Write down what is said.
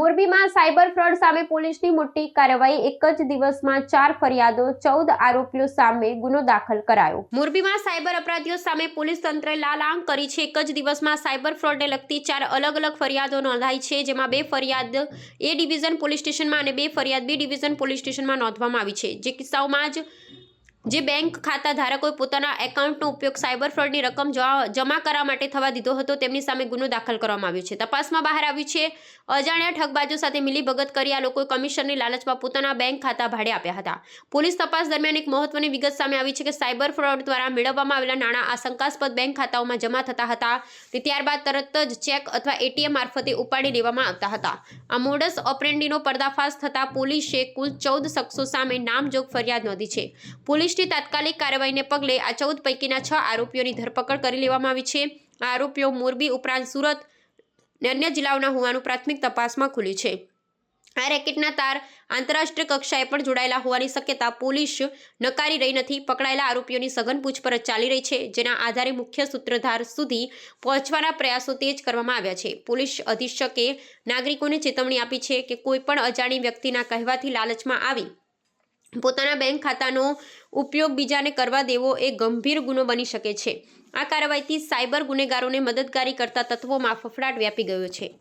મોરબીમાં cyber fraud સામે પોલીસની મોટી કાર્યવાહી. એક જ દિવસમાં ચાર ફરિયાદો, ચૌદ આરોપીઓ સામે ગુનો દાખલ કરાયો. મોરબીમાં સાયબર અપરાધીઓ સામે પોલીસ તંત્રે લાલાંગ કરી છે. એક જ દિવસમાં સાયબર ફ્રોડને લગતી ચાર અલગ અલગ ફરિયાદો નોંધાઈ છે, જેમાં બે ફરિયાદ એ ડિવિઝન પોલીસ સ્ટેશનમાં અને બે ફરિયાદ બી ડિવિઝન પોલીસ સ્ટેશનમાં નોંધવામાં આવી છે. જે કિસ્સાઓમાં જ જે બેંક ખાતા ધારકોએ પોતાના એકાઉન્ટનો ઉપયોગ સાયબર ફ્રોડની રકમ જમા કરવા માટે થવા દીધો હતો, તેમની સામે ગુનો દાખલ કરવામાં આવ્યો છે. તપાસમાં બહાર આવ્યું છે, અજાણ્યા ઠગબાજો સાથે મિલીભગત કરી આ લોકોએ કમિશનની લાલચમાં પોતાના બેંક ખાતા ભાડે આપ્યા હતા. પોલીસ તપાસ દરમિયાન એક મહત્વની વિગત સામે આવી છે કે સાયબર ફ્રોડ દ્વારા મેળવવામાં આવેલા નાણાં આ શંકાસ્પદ બેંક ખાતાઓમાં જમા થતા હતા અને ત્યારબાદ તરત જ ચેક અથવા એટીએમ મારફતે ઉપાડી લેવામાં આવતા હતા. આ મોડસ ઓપરેન્ડીનો પર્દાફાશ થતાં પોલીસે કુલ ચૌદ શખ્સો સામે નામજોગ ફરિયાદ નોંધી છે. પોલીસની તાત્કાલિક કાર્યવાહીને પગલે આ ચૌદ પૈકીના છ આરોપીઓની ધરપકડ કરી લેવામાં આવી છે. આ આરોપીઓ મોરબી ઉપરાંત સુરત ને અન્ય જિલ્લાઓના હોવાનું પ્રાથમિક તપાસમાં ખુલ્યું છે. આ રેકેટના તાર આંતરરાષ્ટ્રીય કક્ષાએ પણ જોડાયેલા હોવાની શક્યતા પોલીસ નકારી રહી નથી. પકડાયેલા આરોપીઓની સઘન પૂછપરછ ચાલી રહી છે, જેના આધારે મુખ્ય સૂત્રધાર સુધી પહોંચવાના પ્રયાસો તેજ કરવામાં આવ્યા છે. પોલીસ અધિક્ષકે નાગરિકોને ચેતવણી આપી છે કે કોઈપણ અજાણી વ્યક્તિના કહેવાથી લાલચમાં આવી પોતાના બેંક ખાતાનો ઉપયોગ બીજાને કરવા દેવો એ ગંભીર ગુનો બની શકે છે. આ કાર્યવાહીથી સાયબર ગુનેગારોને મદદગારી કરતા તત્વોમાં ફફડાટ વ્યાપી ગયો છે.